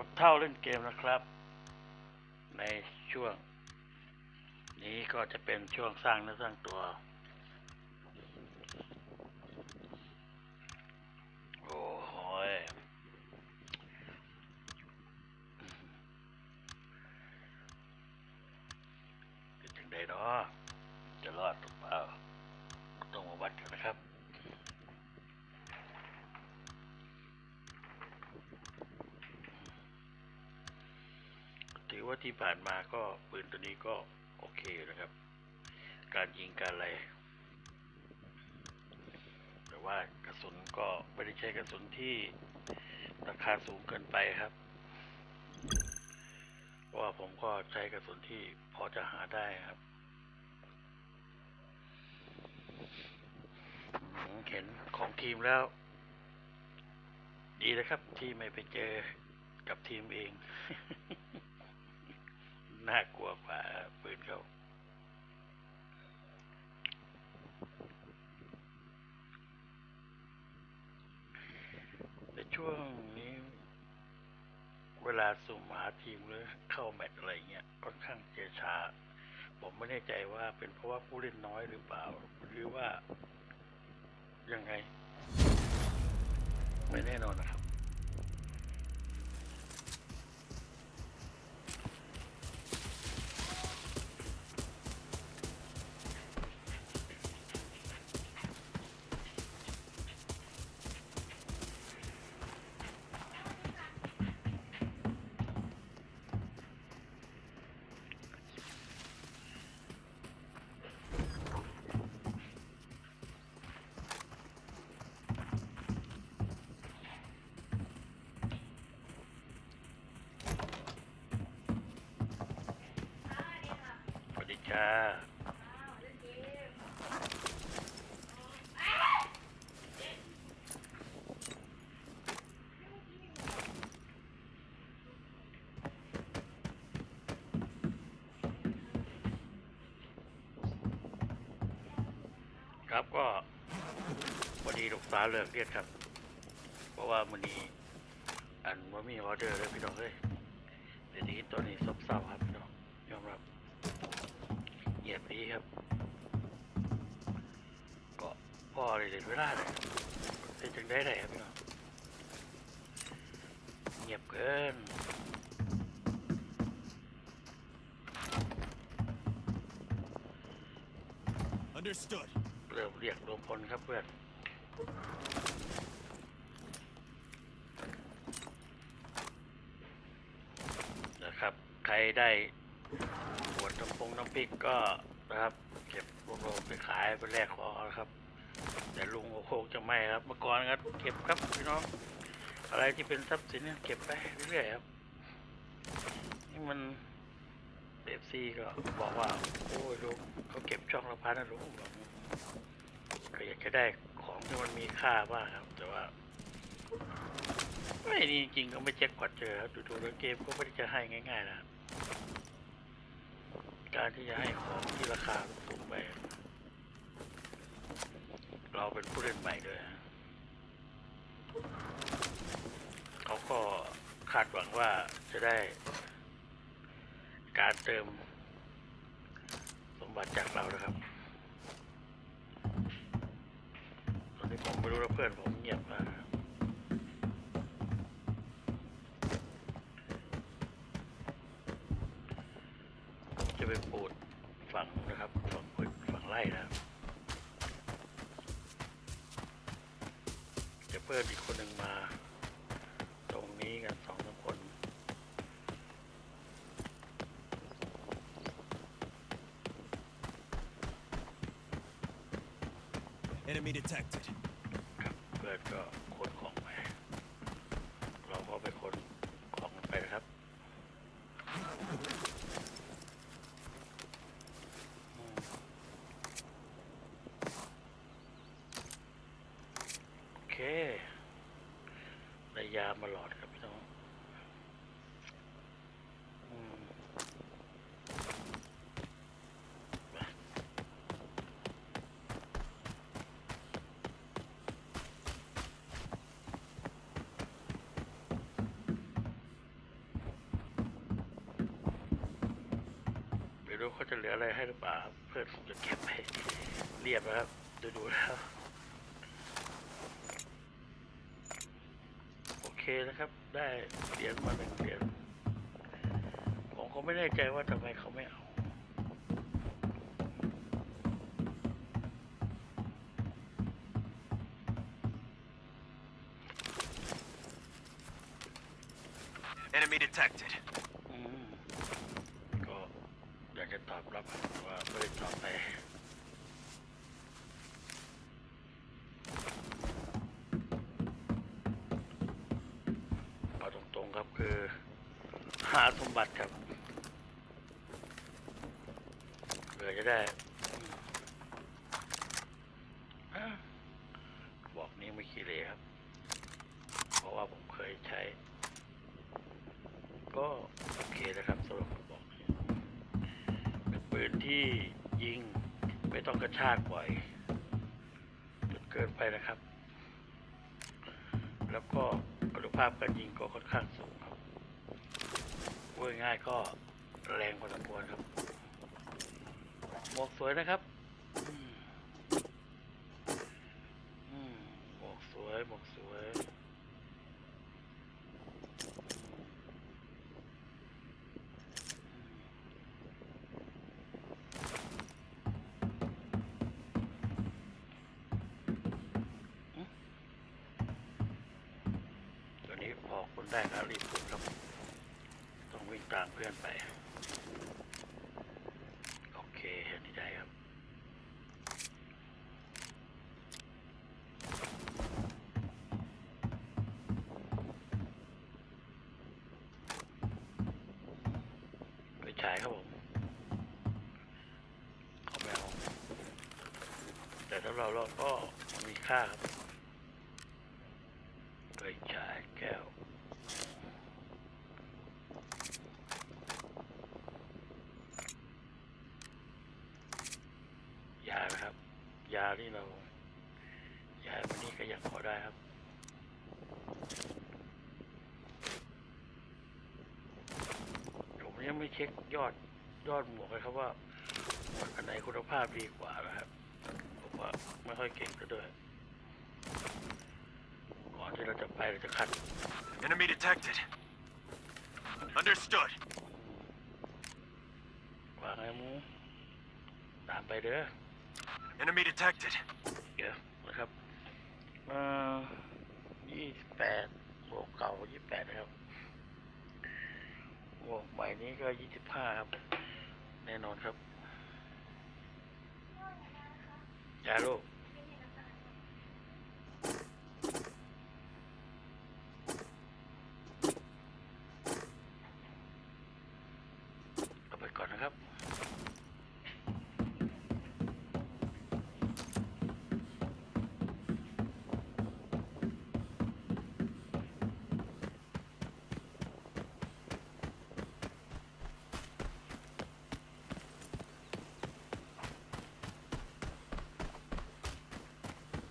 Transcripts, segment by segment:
กดเท่าเล่นเกมนะครับ ในช่วง นี้ก็จะเป็นช่วงสร้างเนื้อสร้างตัว โอ้โหยเป็นจังไดเนาะรอดหรือเปล่าต้องมาวัดกันนะครับ ถือ ว่าที่ผ่านมาก็ปืนตัวนี้ก็โอเคนะครับ การยิงการอะไร แต่ว่ากระสุนก็ไม่ได้ใช้กระสุนที่ราคาสูงเกินไปครับ เพราะว่าผมก็ใช้กระสุนที่พอจะหาได้ครับเห็นของทีมแล้ว ดีนะครับที่ไม่ไปเจอกับทีมเอง น่ากลัวกว่าปืนเขาในช่วงนี้ เวลาสุ่มหาทีมหรือเข้าแมตช์อะไรเงี้ยค่อนข้างเจช้าผมไม่แน่ใจว่าเป็นเพราะว่าผู้เล่นน้อยหรือเปล่า หรือว่ายังไง ไม่แน่นอนนะครับ สวัสดีจ้า ครับก็พอดีลูกสาวเลิกเรียนครับ เพราะว่ามันนี้อันว่ามีออเดอร์เลยพี่น้องเอ้ยเดี๋ยวนี้ตัวนี้ซบเซาครับพี่น้องยอมรับเงียบดีครับ ก็พ่อเลยเด็ดเวลาเลยเป็นจังได้ไรครับพี่น้องเงียบเกิน Understood. ริ่มเรียกรวมพลครับเพื่อนนะครับ ใครได้ขวดน้ำปงน้ำพริกก็นะครับ เก็บรวบรวมไปขายไปแลกของนะครับแต่ลุงโอโคงจะไม่ครับเมื่อก่อนครับ เก็บครับพี่น้องอะไรที่เป็นทรัพย์สินเนี่ยเก็บไปเรื่อยๆครับนี่มันเบฟซีก็บอกว่า โอ้ยลุงเขาเก็บช่องละพันนะลุงบอ ก็อยากจะได้ของที่มันมีค่าบ้างครับ แต่ว่า ไม่นี่จริงก็ไม่เช็คกว่าเจอครับดูๆแล้วเกมก็ไม่ได้จะให้ง่ายๆนะครับการที่จะให้ของที่ราคาสูงไป เราเป็นผู้เล่นใหม่ด้วยเขาก็คาดหวังว่าจะได้ การเติมสมบัติจากเรานะครับ ตอนนี้ผม ไม่รู้ว่าเพื่อนผมเงียบมากนะจะไปปูดฝั่งนะครับ ฝั่งฝั่งไร่นะจะเพิ่มอีกคนหนึ่งมา ตรงนี้กันสองสามคน Enemy detected. ครับเพื่อนก็ขนของไป เราก็ไปขนของไปนะครับอืมโอเคได้ยามาหลอดครับพี่น้องอืมไป ดูเขาจะเหลืออะไรให้หรือเปล่าเพื่อนผมจะเก็บไปเรียบแล้วครับ ดูดูแล้ว โอเคนะครับ ได้เหรียญมาหนึ่งเหรียญผมก็ไม่แน่ใจว่าทำไมเขาไม่เอา Enemy detected. อืมก็ อยากจะตอบรับว่าไม่ได้ตอบไปเอาตรงๆครับคือ หาสมบัติครับเพื่อจะได้อืมอะบอกนี้ไม่ขี้เหร่ครับ เพราะว่าผมเคยใช้ ก็โอเคนะครับสำหรับกระบอกนี้เป็ นปืนที่ยิงไม่ต้องกระชากบ่อยจนเกินไปนะครับ แล้วก็คุณภาพการยิงก็ค่อนข้างสูงครับพูดง่ายก็แรงพอสมควรครับ หมวกสวยนะครับ อืมอืมหมวกสวยหมวกสวย ตัวนี้พอคุณ ได้แล้วรีบคุณครับ ต้องวิ่งตามเพื่อนไป โอเคเห็นที่ได้ครับ ไปฉายครับผมเอาไม่เอาแต่ถ้าเราเราก็มีค่าครับ ไปฉายแก้ว ยานะครับ ยาที่เรายาวันนี้ก็ยังพอได้ครับผมยังไม่เช็คยอดยอดหมวกเลยครับว่าหมวกอันไหนคุณภาพดีกว่านะครับผมว่าไม่ค่อยเก่งซะด้วยก่อนที่เราจะไปเราจะคัด Enemy detected. Understood. วางไอ้หมูตามไปเด้อ Enemy detected. เดี๋ยวนะครับเอ่อยี่สิบแปดบวกเก่ายี่สิบแปดนะครับบวกใหม่นี้ก็ยี่สิบห้าครับ แน่นอนครับยาลูกเอาไปก่อนนะครับ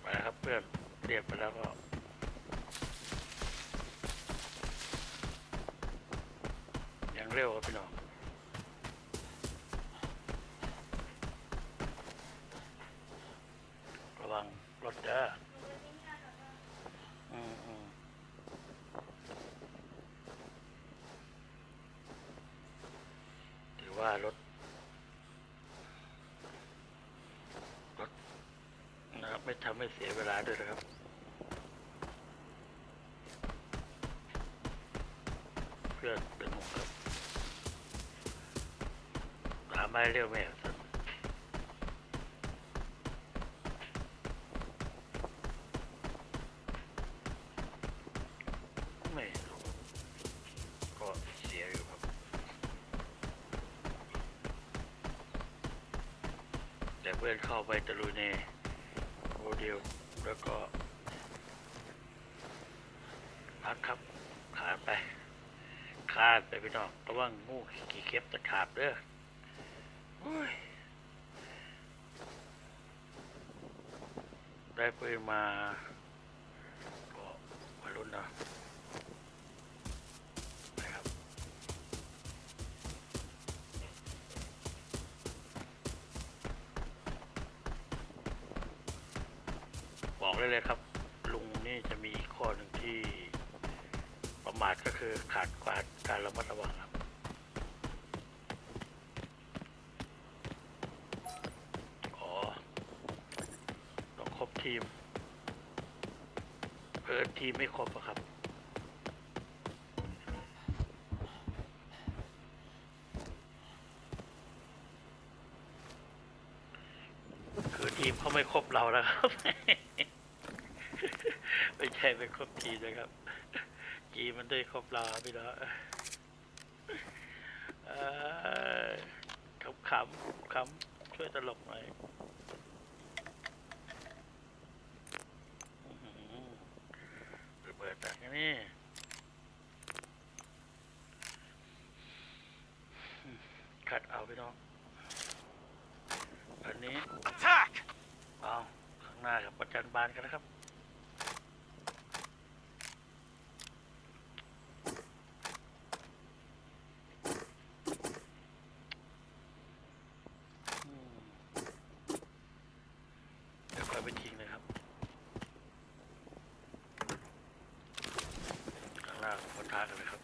มาแล้วครับเพื่อนเรียกไปแล้วก็ยังเร็วครับพี่น้อง ระวังรถจ้าอืมอืมถือว่ารถ รถ นะครับไม่ ทำให้เสียเวลาด้วยนะครับ เพื่อเป็นหมกครับตามมาเร็วแม่สันไม่ พักครับขาไปคาดไปพี่น้องระวังงูกี่เข็บตะขาบเด้อได้ปืนมาก็มาลุ้นเนะบบอกเลยเลยครับ คือขาดความการระมัดระวังครับอ๋อต้องครบทีมเออทีมไม่ครบอะครับคือทีมเขาไม่ครบเราแล้วครับ ไม่ใช่เป็นครบทีมนะครับ อีมมันได้ครบลาไปแล้วขำขำขำช่วยตลกหน่อยอื้อหือระเบิดตักอันนี่คัดเอาพี่น้อง อันนี้ Attack! เอาข้างหน้ากับประจันบานกันนะครับ อืมเดี๋ยวค่อยไปทิ้งเลยครับ ข้างล่างปะทะกันเลยครับ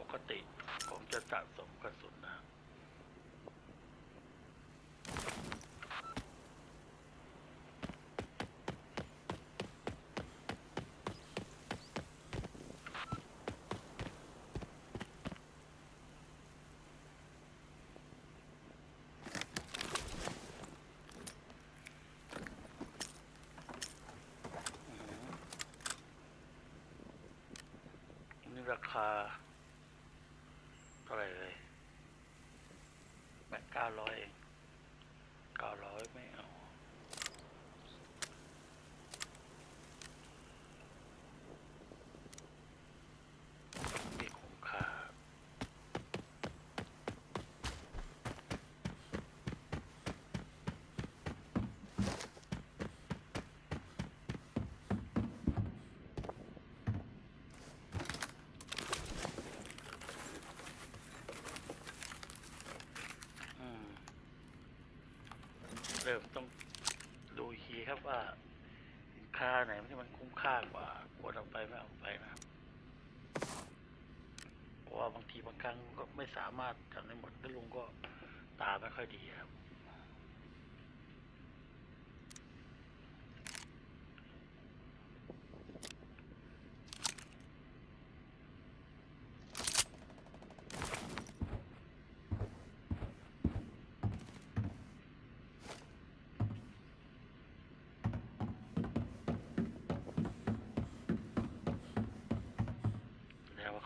ปกติผมจะสะสมกระสุนนะครับอืมนี่ ราคา เท่าไหร่เลยแปดเก้าร้อยเองเก้าร้อยไม่เอาไม่คุ้มค่าอืม เริ่มต้องดูอีกทีครับว่าสินค้าไหนที่มันคุ้มค่ากว่าควรเอาไปไม่เอาไปนะครับเพราะว่าบางทีบางครั้งก็ไม่สามารถทำได้หมดแล้วลุงก็ตาไม่ค่อยดีครับ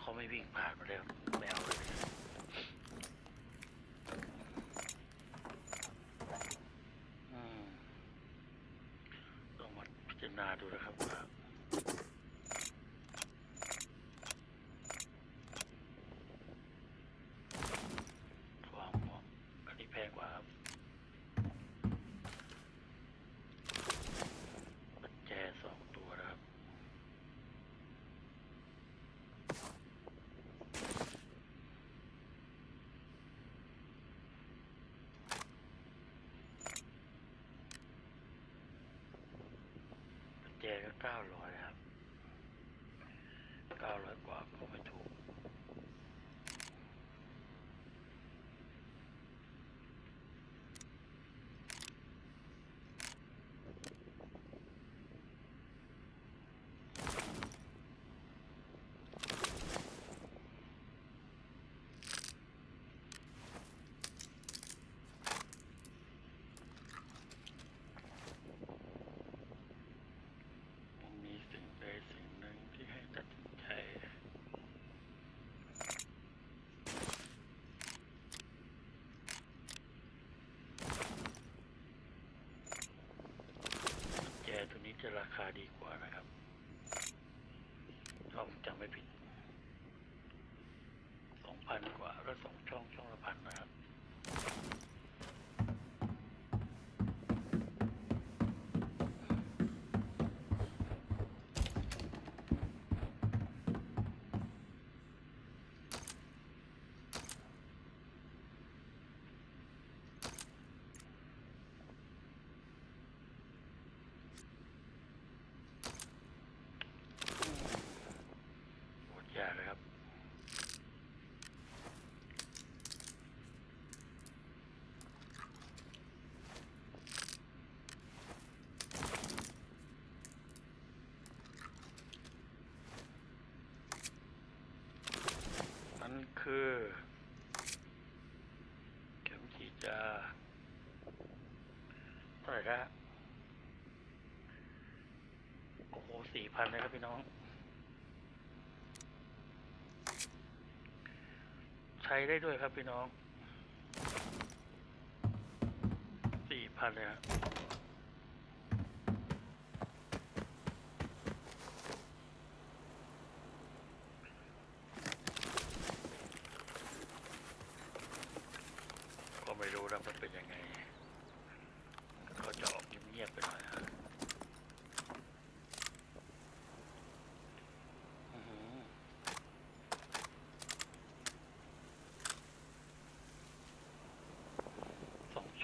เขาไม่วิ่งผ่านมาแล้วไม่เอาเลยต้องมาพิจารณาดูนะครับว่าความเหมาะอันนี้แพงกว่าครับปัจแจสองตัวนะครับ กุญแจก็เก้าร้อยครับเก้าร้อยกว่าผมไม่ถูก คือเข็มฉีดยาเท่าไหร่ละโอ้โหสี่พันเลยครับพี่น้อง ใช้ได้ด้วยครับพี่น้องสี่พันเลยครับ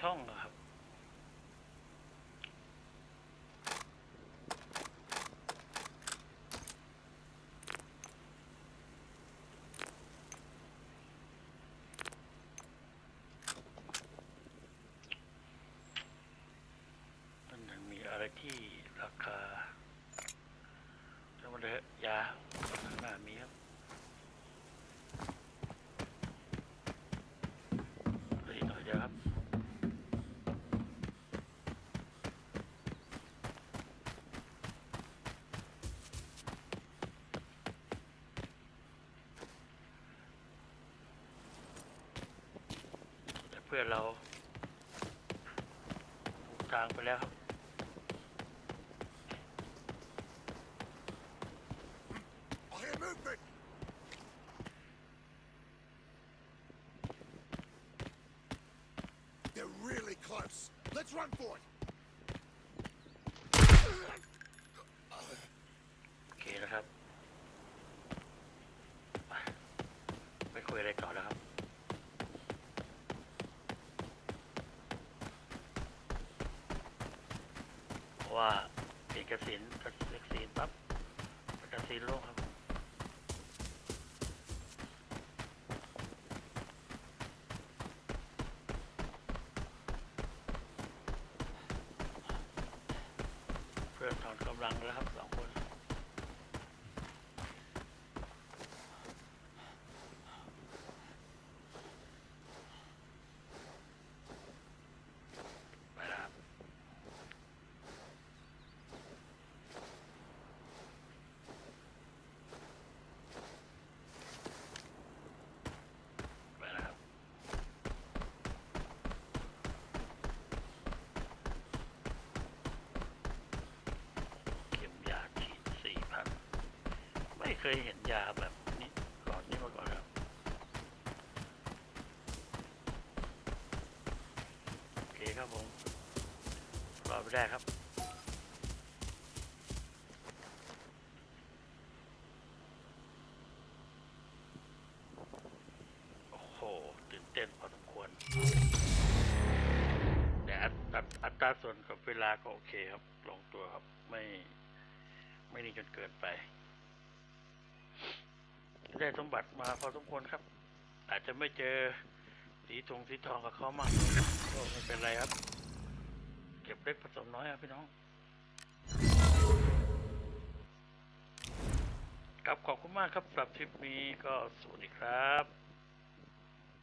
สองช่องอะครับ มันยังมีอะไรที่ราคาจะมาเลยยาข้างหน้ามีครับเหลืออีกหน่อยเดียวครับ แต่เพื่อนเรากทางไปแล้วครับ I hear movement! They're really close. Let's run for it! โอเคนะครับไปไปคุยอะไรต่อแล้วครับ เพราะ ว่าเอกสินเอกสินปั๊บเอกสินลงครับ เพื่อนถอนกำลังแล้วครับสองคน ไปแล้วครับไปแล้วครับ เข็มยาฉีดสี่พัน ไม่เค ยเห็นยาแบบนี้ก่อนนี้มาก่อนครับ โอเคครับผมรอไปได้ครับโอ้โหตื่นเต้นพอสมควรแต่อัตอัตอัตราส่วนกับเวลาก็โอเคครับ ลงตัวครับ ไม่ ไม่นี่จนเกินไป ได้สมบัติมาพอสมควรครับ อาจจะไม่เจอสีทองสีทองกับเขามากก็ไม่เป็นไรครับ เก็บเล็กผสมน้อยครับพี่น้อง ครับขอบคุณมากครับสำหรับทริปนี้ก็สวัสดีครับ